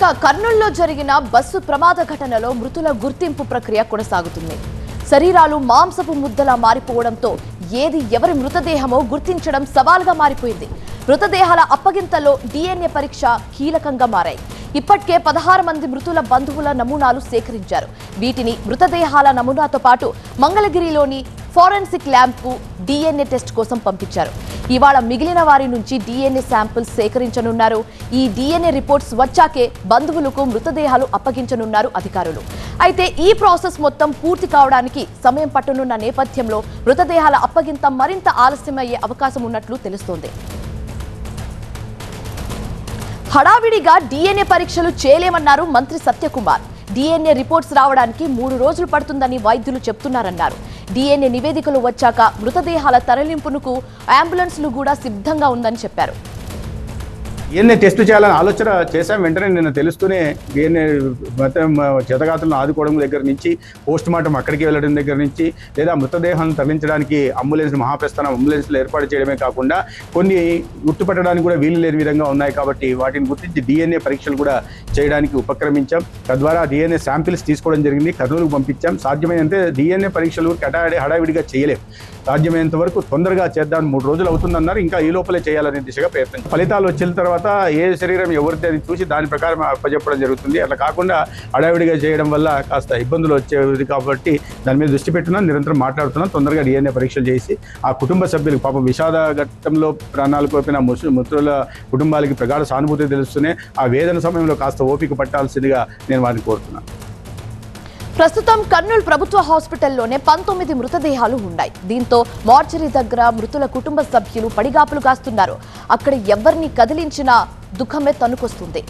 ఇక కర్నూలులో జరిగిన బస్సు ప్రమాద ఘటనలో మృతుల గుర్తింపు ప్రక్రియ కొనసాగుతుంది. శరీరాలు మాంసపు ముద్దలా మారిపోవడంతో ఏది ఎవరి మృతదేహమో గుర్తించడం సవాల్గా మారిపోయింది. మృతదేహాల అప్పగింతలో డిఎన్ఏ పరీక్ష కీలకంగా మారాయి. ఇప్పటికే పదహారు మంది మృతుల బంధువుల నమూనాలు సేకరించారు. వీటిని మృతదేహాల నమూనాతో పాటు మంగళగిరిలోని ఫోరెన్సిక్ ల్యాబ్కు డిఎన్ఏ టెస్ట్ కోసం పంపించారు. ఇవాళ మిగిలిన వారి నుంచి డిఎన్ఏ శాంపిల్స్ సేకరించనున్నారు. ఈ డిఎన్ఏ రిపోర్ట్స్ వచ్చాకే బంధువులకు మృతదేహాలు అప్పగించనున్నారు అధికారులు. అయితే ఈ ప్రాసెస్ మొత్తం పూర్తి కావడానికి సమయం పట్టనున్న నేపథ్యంలో మృతదేహాల అప్పగింత మరింత ఆలస్యమయ్యే అవకాశం ఉన్నట్లు తెలుస్తోంది. హడావిడిగా డిఎన్ఏ పరీక్షలు చేయలేమన్నారు మంత్రి సత్యకుమార్. డిఎన్ఏ రిపోర్ట్స్ రావడానికి మూడు రోజులు పడుతుందని వైద్యులు చెప్తున్నారన్నారు. డిఎన్ఏ నివేదికలు వచ్చాక మృతదేహాల తరలింపునకు అంబులెన్స్లు కూడా సిద్ధంగా ఉందని చెప్పారు. ఈయన్ని టెస్ట్ చేయాలని ఆలోచన చేశాం. వెంటనే నేను తెలుస్తూనే ఈయన్ని మొత్తం చేతగాతులను ఆదుకోవడం దగ్గర నుంచి పోస్ట్ మార్టం అక్కడికి వెళ్ళడం దగ్గర నుంచి లేదా మృతదేహాన్ని తరలించడానికి అంబులెన్స్ మహాప్రస్థానం అంబులెన్స్లు ఏర్పాటు చేయడమే కాకుండా కొన్ని గుర్తుపట్టడానికి కూడా వీలు లేని విధంగా ఉన్నాయి కాబట్టి వాటిని గుర్తించి డిఎన్ఏ పరీక్షలు కూడా చేయడానికి ఉపక్రమించాం. తద్వారా డిఎన్ఏ శాంపిల్స్ తీసుకోవడం జరిగింది. కర్నూలుకు పంపించాం. సాధ్యమైనంతే డిఎన్ఏ పరీక్షలు కటాడి హడావిడిగా చేయలేం. సాధ్యమైనంత వరకు తొందరగా చేద్దాం. మూడు రోజులు అవుతుందన్నారు. ఇంకా ఈ లోపలే చేయాలనే దిశగా ప్రయత్నం. ఫలితాలు వచ్చిన తర్వాత ఏ శరీరం ఎవరిది అది చూసి దాని ప్రకారం అప్పచెప్పడం జరుగుతుంది. అట్లా కాకుండా అడావిడిగా చేయడం వల్ల కాస్త ఇబ్బందులు వచ్చేది కాబట్టి దాని మీద దృష్టి పెట్టున్నాం నిరంతరం మాట్లాడుతున్నాం తొందరగా డిఎన్ఏ పరీక్షలు చేసి ఆ కుటుంబ సభ్యులకు పాపం విషాద ఘట్టంలో ప్రాణాలు కోపిన ముసు మృతుల కుటుంబాలకి ప్రగాఢ సానుభూతి తెలుస్తూనే ఆ వేదన సమయంలో కాస్త ఓపిక పట్టాల్సిందిగా నేను వారిని కోరుతున్నాను. ప్రస్తుతం కర్నూలు ప్రభుత్వ హాస్పిటల్లోనే పంతొమ్మిది మృతదేహాలు ఉన్నాయి. దీంతో మార్చరీ దగ్గర మృతుల కుటుంబ సభ్యులు పడిగాపులు కాస్తున్నారు. అక్కడ ఎవరిని కదిలించినా దుఃఖమే తనుకొస్తుంది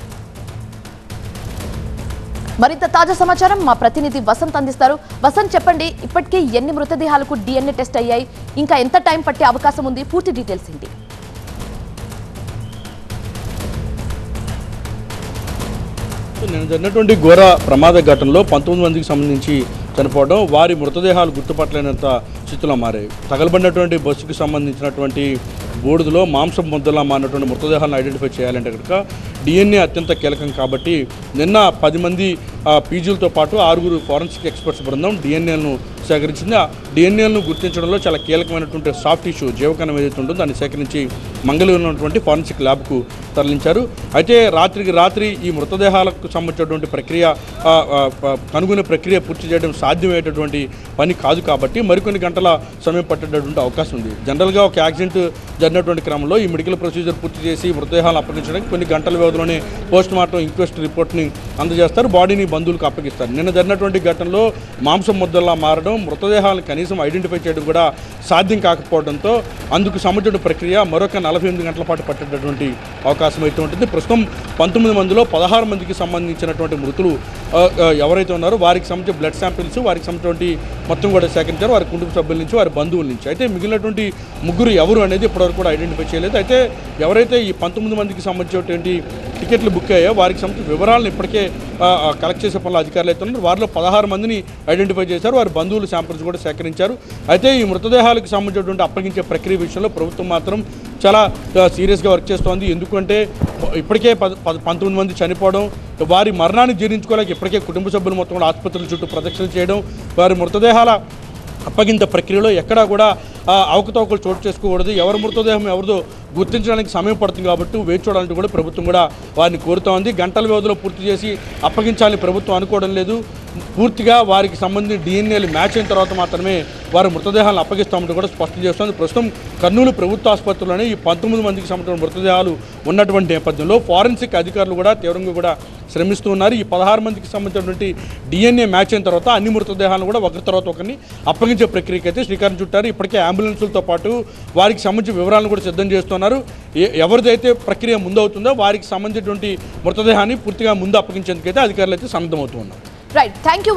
మరింత తాజా సమాచారం మా ప్రతినిధి వసంత్ అందిస్తారు. వసంత్ చెప్పండి ఇప్పటికే ఎన్ని మృతదేహాలకు డిఎన్ఏ టెస్ట్ అయ్యాయి? ఇంకా ఎంత టైం పట్టే అవకాశం ఉంది? పూర్తి డీటెయిల్స్ ఏంటి? నిన్న జరిగినటువంటి ఘోర ప్రమాద ఘటనలో పంతొమ్మిది మందికి సంబంధించి చనిపోవడం వారి మృతదేహాలు గుర్తుపట్టలేనంత స్థితిలో మారాయి. తగలబడినటువంటి బస్సుకు సంబంధించినటువంటి బూడిదలో మాంసం ముద్దలా మారినటువంటి మృతదేహాలను ఐడెంటిఫై చేయాలంటే కనుక డిఎన్ఏ అత్యంత కీలకం కాబట్టి నిన్న పది మంది పీజీలతో పాటు ఆరుగురు ఫారెన్సిక్ ఎక్స్పర్ట్స్ బృందం డిఎన్ఏలను సేకరించింది. ఆ డిఎన్ఏలను గుర్తించడంలో చాలా కీలకమైనటువంటి సాఫ్ట్ ఇష్యూ జీవకణం ఏదైతే ఉంటుందో దాన్ని సేకరించి మంగళూరు ఉన్నటువంటి ఫారెన్సిక్ ల్యాబ్కు తరలించారు. అయితే రాత్రికి రాత్రి ఈ మృతదేహాలకు సంబంధించినటువంటి ప్రక్రియ కనుగొనే ప్రక్రియ పూర్తి చేయడం సాధ్యమయ్యేటటువంటి పని కాదు కాబట్టి మరికొన్ని గంటల సమయం పట్టేటటువంటి అవకాశం ఉంది. జనరల్గా ఒక యాక్సిడెంట్ జరిగినటువంటి క్రమంలో ఈ మెడికల్ ప్రొసీజర్ పూర్తి చేసి మృతదేహాలు అప్పగించడానికి కొన్ని గంటల వ్యవధిలోనే పోస్ట్ మార్టం ఇంక్వెస్ట్ రిపోర్ట్ని అందజేస్తారు. బాడీని బంధువులకు అప్పగిస్తారు. నిన్న జరిగినటువంటి ఘటనలో మాంసం ముద్దల్లా మారడం మృతదేహాలను కనీసం ఐడెంటిఫై చేయడం కూడా సాధ్యం కాకపోవడంతో అందుకు సంబంధించిన ప్రక్రియ మరొక నలభై ఎనిమిది గంటల పాటు పట్టేటటువంటి అవకాశం అయితే ఉంటుంది. ప్రస్తుతం పంతొమ్మిది మందిలో పదహారు మందికి సంబంధించినటువంటి మృతులు ఎవరైతే ఉన్నారో వారికి సంబంధించిన బ్లడ్ శాంపిల్స్ వారికి సంబంధించినటువంటి మొత్తం కూడా సేకరించారు. వారి కుటుంబ సభ్యుల నుంచి వారి బంధువుల నుంచి. అయితే మిగిలినటువంటి ముగ్గురు ఎవరు అనేది ఇప్పటివరకు కూడా ఐడెంటిఫై చేయలేదు. అయితే ఎవరైతే ఈ పంతొమ్మిది మందికి సంబంధించినటువంటి టికెట్లు బుక్ అయ్యాయో వారికి సంబంధించిన వివరాలను ఇప్పటికే ఆ, కలెక్ట్ చేసే పనులు అధికారులు అయితే ఉన్నారు వారిలో పదహారు మందిని ఐడెంటిఫై చేశారు. వారి బంధువుల శాంపిల్స్ కూడా సేకరించారు. అయితే ఈ మృతదేహాలకు సంబంధించినటువంటి అప్పగించే ప్రక్రియ విషయంలో ప్రభుత్వం మాత్రం చాలా సీరియస్గా వర్క్ చేస్తోంది. ఎందుకంటే ఇప్పటికే పద- పంతొమ్మిది మంది చనిపోవడం వారి మరణాన్ని జీర్ణించుకోలేక ఇప్పటికే కుటుంబ సభ్యులు మొత్తం కూడా ఆసుపత్రుల చుట్టూ ప్రదక్షిణలు చేయడం వారి మృతదేహాల అప్పగింత ప్రక్రియలో ఎక్కడా కూడా అవకతవకలు చోటు చేసుకోకూడదు. ఎవరి మృతదేహం ఎవరిదో గుర్తించడానికి సమయం పడుతుంది కాబట్టి వేచి చూడాలంటే కూడా ప్రభుత్వం కూడా వారిని కోరుతా ఉంది. గంటల వ్యవధిలో పూర్తి చేసి అప్పగించాలని ప్రభుత్వం అనుకోవడం లేదు. పూర్తిగా వారికి సంబంధించిన డిఎన్ఏలు మ్యాచ్ అయిన తర్వాత మాత్రమే వారి మృతదేహాలను అప్పగిస్తామని కూడా స్పష్టం చేస్తోంది. ప్రస్తుతం కర్నూలు ప్రభుత్వ ఆసుపత్రిలోనే ఈ పంతొమ్మిది మందికి సంబంధించిన మృతదేహాలు ఉన్నటువంటి నేపథ్యంలో ఫారెన్సిక్ అధికారులు కూడా తీవ్రంగా కూడా శ్రమిస్తూ ఉన్నారు. ఈ పదహారు మందికి సంబంధించినటువంటి డిఎన్ఏ మ్యాచ్ అయిన తర్వాత అన్ని మృతదేహాలను కూడా ఒకరి తర్వాత ఒకరిని అప్పగించే ప్రక్రియకి అయితే శ్రీకారం చుట్టారు. ఇప్పటికే అంబులెన్సులతో పాటు వారికి సంబంధించిన వివరాలను కూడా సిద్ధం చేస్తున్నారు. ఎవరిదైతే ప్రక్రియ ముందవుతుందో వారికి సంబంధించినటువంటి మృతదేహాన్ని పూర్తిగా ముందు అప్పగించేందుకైతే అధికారులు అయితే సన్నద్ధమవుతూ ఉన్నారు. Right thank you